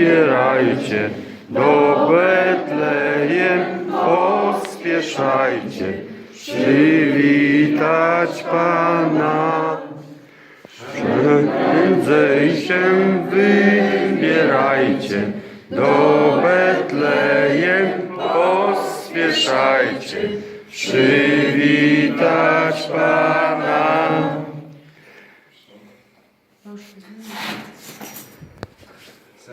wybierajcie, do Betlejem pospieszajcie, przywitać Pana. Prędzej się wybierajcie, do Betlejem pospieszajcie, przywitać Pana. Z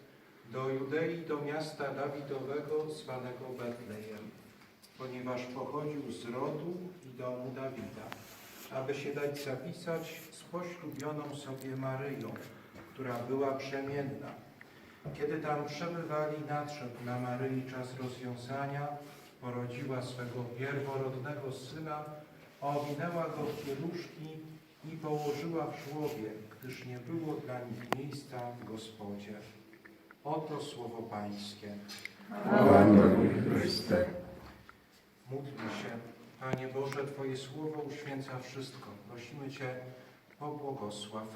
do Judei, do miasta Dawidowego zwanego Betlejem, ponieważ pochodził z rodu i domu Dawida, aby się dać zapisać z poślubioną sobie Maryją, która była przemienna. Kiedy tam przebywali, nadszedł na Maryi czas rozwiązania, porodziła swego pierworodnego syna, owinęła go w pieluszki i położyła w żłobie, gdyż nie było dla nich miejsca w Gospodzie. Oto słowo Pańskie. Panie Chryste. Módlmy się. Panie Boże, Twoje słowo uświęca wszystko. Prosimy Cię, pobłogosław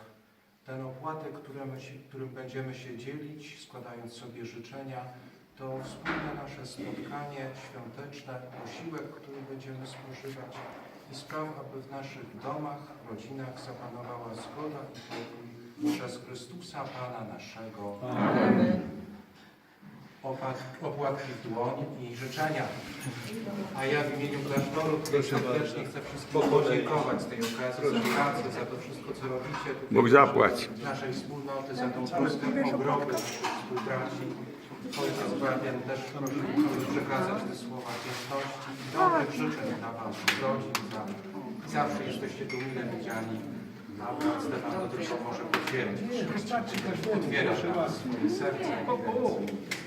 ten opłatek, którym, którym będziemy się dzielić, składając sobie życzenia, to wspólne nasze spotkanie świąteczne, posiłek, który będziemy spożywać i spraw, aby w naszych domach, rodzinach zapanowała zgoda i pokój przez Chrystusa Pana naszego. Opat- Opłatki w dłoń i życzenia. A ja w imieniu klasztoru serdecznie chcę wszystkim podziękować z tej okazji za pracę, za to wszystko, co robicie. Bóg zapłać. Naszej wspólnoty, za tą troskę o groby współbraci. Ojciec Fabian też prosił, aby przekazać te słowa wdzięczności i dobrych życzeń dla Waszych rodzin. Za, zawsze jesteście tu mile widziani, a Pan Stefan to tylko może potwierdzić. Otwiera nas swoje serce.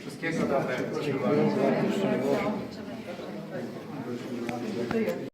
Wszystkiego dobrego.